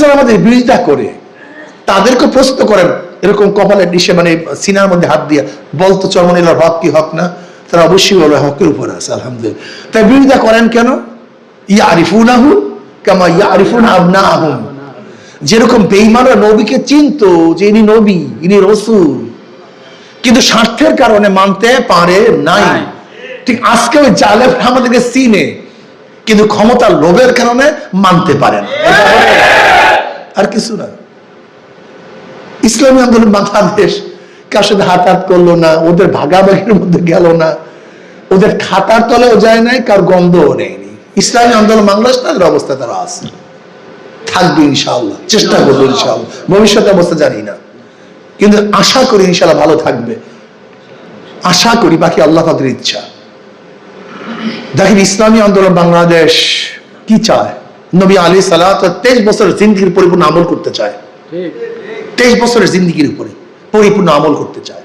যারা আমাদের বিরোধিতা করে তাদেরকে প্রশ্ন করেন এরকম কপালের ডিশে মানে সিনার মধ্যে হাত দিয়ে বলতো চরমনিলার হক কি হক না? তারা অবশ্যই বলবে হকের উপর আছে আলহামদুলিল্লাহ। তাই বিরোধিতা করেন কেন? ইয়া আরিফুন আরিফুনাহু কামা ইয়া আরিফুন আবনা আহম যেরকম বেইমানরা নবীকে চিনতো যে ইনি নবী ইনি রসুল কিন্তু স্বার্থের কারণে মানতে পারে নাই। ঠিক আজকে ওই জালেম আমাদেরকে চিনে কিন্তু ক্ষমতার লোভের কারণে মানতে পারে না। আর কিছু না। ইসলামী আন্দোলন বাংলাদেশ কার সাথে হাত হাত করল না, ওদের ভাগাভাগির মধ্যে গেল না। ওদের খাতার তলেও যায় নাই, কার গন্ধও নেয়নি। ইসলামী আন্দোলন বাংলাদেশ, তাদের অবস্থা তারা আছে। থাকবে ইনশাআল্লাহ, চেষ্টা করব ইনশাআল্লাহ। ভবিষ্যতে অবস্থা জানি না। কিন্তু আশা করি ইনশাআল্লাহ ভালো থাকবে। আশা করি, বাকি আল্লাহ তাদের ইচ্ছা। দেখেন ইসলামী আন্দোলন বাংলাদেশ কি চায়? নবী আলী সালাহ তেইশ বছরের জিন্দিগির পরিপূর্ণ আমল করতে চায়। তেইশ বছরের জিন্দিগির উপরে পরিপূর্ণ আমল করতে চায়।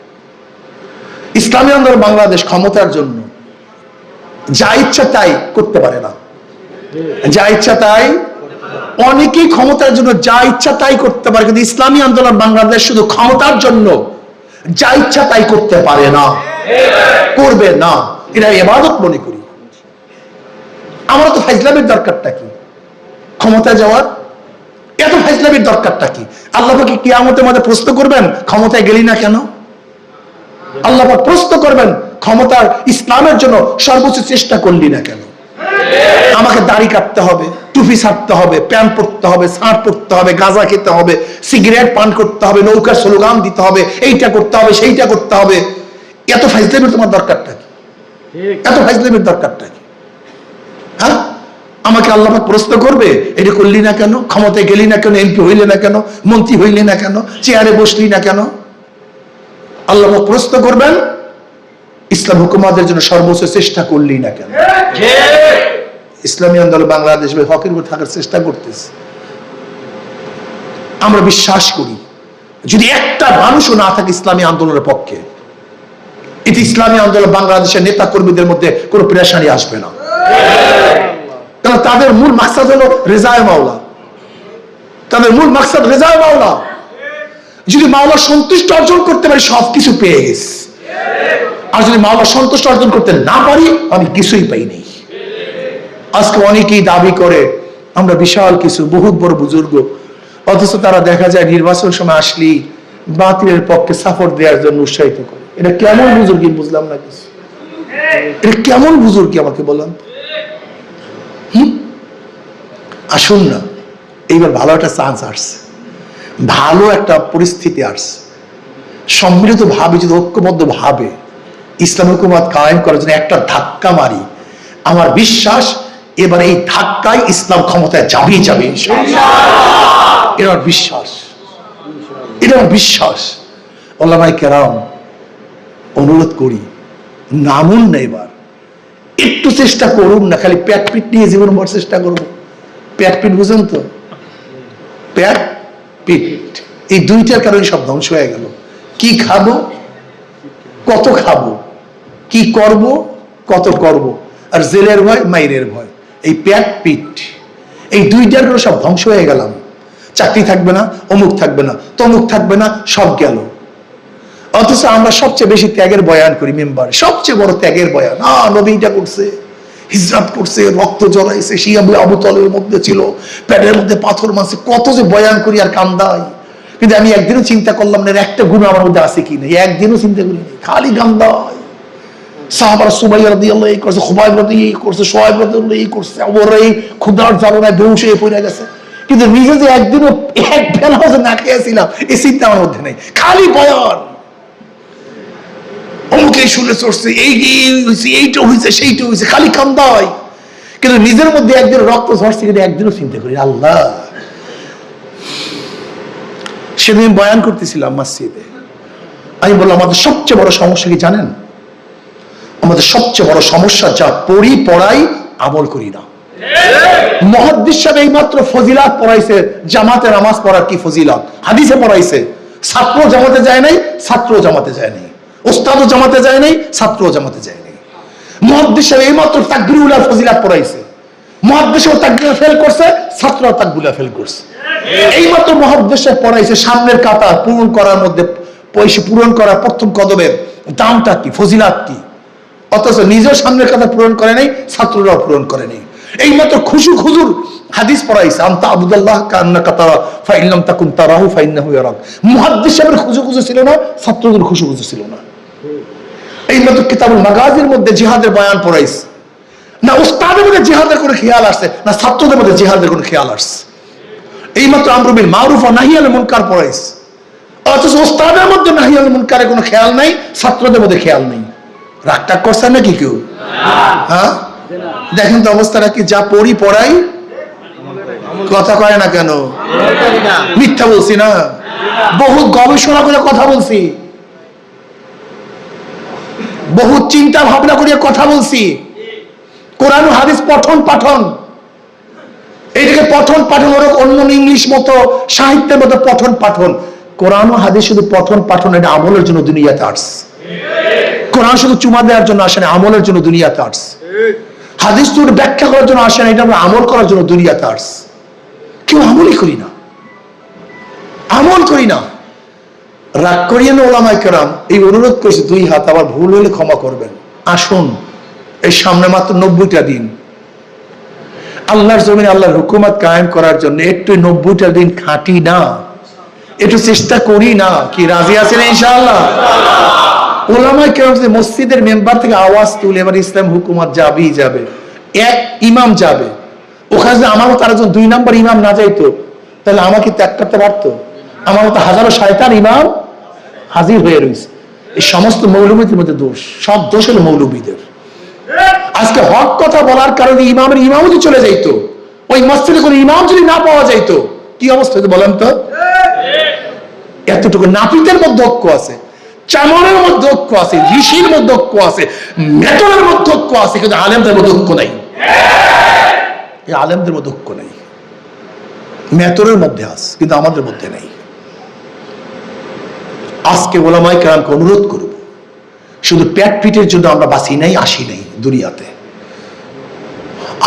ইসলামী আন্দোলন বাংলাদেশ ক্ষমতার জন্য যা ইচ্ছা তাই করতে পারে না। যা ইচ্ছা তাই অনেকেই ক্ষমতার জন্য যা ইচ্ছা তাই করতে পারে কিন্তু ইসলামী আন্দোলন বাংলাদেশ শুধু ক্ষমতার জন্য যা ইচ্ছা তাই করতে পারে না। করবে না। এটা এবাদত মনে করি। আমরা তো ফাইজলামের দরকারটা কি? ক্ষমতা যাওয়ার? এত ফাইজলামের দরকারটা কি? আল্লাহ পাকে কিয়ামতের মধ্যে প্রশ্ন করবেন ক্ষমতায় গেলি না কেন? আল্লাহ প্রশ্ন করবেন ক্ষমতার ইসলামের জন্য সর্বোচ্চ চেষ্টা করলি না কেন? আমাকে দাড়ি কাটতে হবে টুপি ছাড়তে হবে প্যান্ট পরতে হবে শার্ট পরতে হবে গাঁজা খেতে হবে সিগারেট পান করতে হবে নৌকার স্লোগান দিতে হবে এইটা করতে হবে সেইটা করতে হবে। এত ফাইজলামের তোমার দরকারটা কি? এত ফাইজলামের দরকারটা কি? আমাকে আল্লাহ প্রশ্ন করবে এটা করলি না কেন? ক্ষমতায় গেলি না কেন? এমপি হইলে না কেন? মন্ত্রী হইলি না কেন? চেয়ারে বসলি না কেন? আল্লাহ প্রশ্ন করবেন ইসলাম হুকুমাদের জন্য সর্বোচ্চ চেষ্টা করলি না কেন? ইসলামী আন্দোলন বাংলাদেশ হকের উপর থাকার চেষ্টা করতেছে। আমরা বিশ্বাস করি যদি একটা মানুষও না থাকে ইসলামী আন্দোলনের পক্ষে এতে ইসলামী আন্দোলন বাংলাদেশের নেতা কর্মীদের মধ্যে কোনো প্রেশানি আসবে না। কারণ তাদের মূল মাকসাদ হলো রেজায় মাওলা। তাদের মূল মাকসাদ রেজায় মাওলা। যদি মাওলা সন্তুষ্ট অর্জন করতে পারি, সবকিছু পেয়ে গেছি। আর যদি মাওলা সন্তুষ্ট অর্জন করতে না পারি, আমি কিছুই পাই নেই। আজকে অনেকেই দাবি করে, আমরা বিশাল কিছু, বহুত বড় বুজুর্গ। অথচ তারা দেখা যায় নির্বাচন সময় আসলি বাতিলের পক্ষে সাপোর্ট দেওয়ার জন্য উৎসাহিত করে। এটা কেমন বুজুর্গি, বুঝলাম না কিছু। এটা কেমন বুজুর্গি আমাকে বলেন তো? হুম? আসুন না। এইবার ভালো একটা চান্স আসছে। ভালো একটা পরিস্থিতি আসছে। সম্মিলিত ভাবে, যদি ঐক্যবদ্ধ ভাবে ইসলাম হুকুমত কায়েম করার জন্য একটা ধাক্কা মারি, আমার বিশ্বাস এবার এই ধাক্কায় ইসলাম ক্ষমতায় যাবেই যাবে আমার বিশ্বাস। এটা বিশ্বাস। ওলামাই কেরাম, অনুরোধ করি, নামুন না এবার। একটু চেষ্টা করুন না, খালি প্যাট পিট নিয়ে জীবন চেষ্টা করব প্যাট পিট বুঝেন তো? প্যাট পিট। এই দুইটার কারণে সব ধ্বংস হয়ে গেল। কি খাব? কত খাব? কি করব? কত করব? আর জেলের ভয়, মাইরের ভয়। এই প্যাট পিট। এই দুইটার কারণে সব ধ্বংস হয়ে গেলাম। চাকরি থাকবে না, অমুক থাকবে না, তমুক থাকবে না, সব গেল। অথচ আমরা সবচেয়ে বেশি ত্যাগের বয়ান করি, মেম্বার। সবচেয়ে বড় ত্যাগের বয়ান। আ নবীটা করছে। হিজরাত করছে, রক্ত জড়াইছে শিয়াবু আবু তলের মধ্যে ছিল প্যাডের মধ্যে পাথর মারছে, কত যে বয়ান করি আর কান্দাই। কিন্তু আমি একদিনও চিন্তা করলাম না একটা গুণ আমার মধ্যে আছে কি না একদিনও চিন্তা করি নাই, খালি কান্দাই। সুবাই রাদি আল্লাহ এই করছে রাদি এই করছে, সোহাইব রাদি আল্লাহ এই করছে এই ক্ষুদ্রার জ্বালনায় বেউসে পড়ে গেছে। কিন্তু নিজে যে একদিনও এক বেলাও যে না খেয়েছিলাম, এই চিন্তা আমার মধ্যে নেই, খালি বয়ান। অমুক শুনে চড়ছে, এই হয়েছে এইটা হয়েছে সেইটা হয়েছে খালি কান্দা হয় কিন্তু নিজের মধ্যে একদিন রক্ত ঝরছে, কিন্তু একদিনও চিন্তা করি, আল্লাহ। সেদিন বয়ান করতেছিলাম মসজিদে। আমি বললাম, আমাদের সবচেয়ে বড় সমস্যা কি জানেন? আমাদের সবচেয়ে বড় সমস্যা যা পড়ি, পড়াই, আমল করি না। মহাদ্দিস সাহেব এইমাত্র ফজিলাত পড়াইছে, জামাতে নামাজ পড়ার কি ফজিলাত? হাদিসে পড়াইছে, ছাত্র জামাতে যায় নাই ছাত্র জামাতে যায় নাই। ওস্তাদও জামাতে যায় নাই, ছাত্রও জামাতে যায় নাই। মহাদ্দিস সাহেব এইমাত্র তাকবিরুল্লাহ ফজিলাত পড়াইছে। মহাদেশেও তাকবিলা ফেল করছে ছাত্ররা তাকবিলা ফেল করছে। এইমাত্র মহাদেশে পড়াইছে, সামনের কাতার পূরণ করার মধ্যে, পয়সা পূরণ করার প্রথম কদমের দামটা কি, ফজিলাত কি? অথচ নিজের সামনের কাতার পূরণ করে নাই, ছাত্ররাও পূরণ করে নাই। এইমাত্র খুশু খুজুর হাদিস পড়াইছে, আন্তা আবুদাল্লাহ কান্না কাতারা, ফাইল্লাম তাকুন তারাহু ফাইন্নাহু ইয়ারাক। মুহাদ্দিস সাহেবের খুশু খুজু ছিল না, ছাত্রদের খুশু খুজু ছিল না। এইমাত্র কিতাবুল মাগাজির মধ্যে জিহাদের বয়ান পড়াইছে। না উস্তাদের মধ্যে জিহাদের কোনো খেয়াল আসছে, না ছাত্রদের মধ্যে জিহাদের কোনো খেয়াল আসছে। এইমাত্র আমরুবিল মারুফ আর নাহিয়াল মুনকার পড়াইছে। অথচ উস্তাদের মধ্যে নাহিয়াল মুনকারের কোনো খেয়াল নাই, ছাত্রদের মধ্যে খেয়াল নেই। রাগটাগ করছে নাকি কেউ? হ্যাঁ? দেখেন তো অবস্থাটা কি, যা পড়ি পড়াই, কথা কয় না কেন? মিথ্যা বলছি না। বহু গবেষণা করে কথা বলছি। বহু চিন্তা ভাবনা করিয়া কথা বলছি। কোরআন হাদিস পঠন পাঠন। এইটাকে পঠন পাঠন ওরকম অন্য ইংলিশ মতো, সাহিত্যের মতো পঠন পাঠন। কোরআন হাদিস শুধু পঠন পাঠন, এটা আমলের জন্য দুনিয়াতে আর্টস কোরআন শুধু চুমা দেওয়ার জন্য আসে না, আমলের জন্য দুনিয়াতে আর্টস হাদিস তো ব্যাখ্যা করার জন্য আসে না, এটা আমরা আমল করার জন্য দুনিয়াতে আর্টস কেউ আমলই করি না। আমল করি না। রাগ করিয়েন ওলামাই কেরাম এই অনুরোধ করেছে, দুই হাত আবার ভুল হলে ক্ষমা করবেন। আসুন, এই সামনে মাত্র নব্বইটা দিন। আল্লাহর জমিনে আল্লাহর হুকুমত কায়েম করার জন্য একটু নব্বইটা দিন খাটি না। একটু চেষ্টা করি না। কি, রাজি আছেন ইনশাআল্লাহ? ওলামাই কেরাম মসজিদের মেম্বার থেকে আওয়াজ তুলে এবার ইসলাম হুকুমত যাবেই যাবে। এক ইমাম যাবে। ওখানে যদি আমার মতো দুই নম্বর ইমাম না যাইতো, তাহলে আমাকে ত্যাগ করতে পারতো? আমার মতো হাজারো শয়তান ইমাম হাজির হয়ে রয়েছে। এই সমস্ত মৌলবীদের মধ্যে দোষ, সব দোষ হলো মৌলবীদের। আজকে হক কথা বলার কারণে ইমামের ইমামও যদি চলে যাইতো। ওই মসজিদে কোনো ইমাম যদি না পাওয়া যাইতো, কি অবস্থা বলেন তো? এতটুকু নাপিতের মধ্যে ঐক্য আছে চামরের মধ্যে ঐক্য আছে, ঋষির মধ্যে ঐক্য আছে, মেটলের মধ্যে ঐক্য আছে, কিন্তু আলেমদের মধ্যে ঐক্য নাই। আলেমদের মধ্যে ঐক্য নেই। মেতরের মধ্যে আস কিন্তু আমাদের মধ্যে নেই। আজকে ওলামাই কেরামকে অনুরোধ করব, শুধু প্যাট পিটের জন্য আমরা বাঁচি নাই, আসি নাই দুনিয়াতে।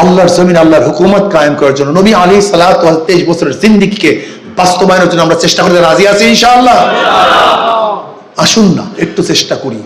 আল্লাহর জমিন, আল্লাহর হুকুমত কায়েম করার জন্য নবী আলী সালাহ তেইশ বছরের জিন্দিগিকে বাস্তবায়নের জন্য আমরা চেষ্টা করতে রাজি আছি, ইনশাআল্লাহ। আসুন না, একটু চেষ্টা করি।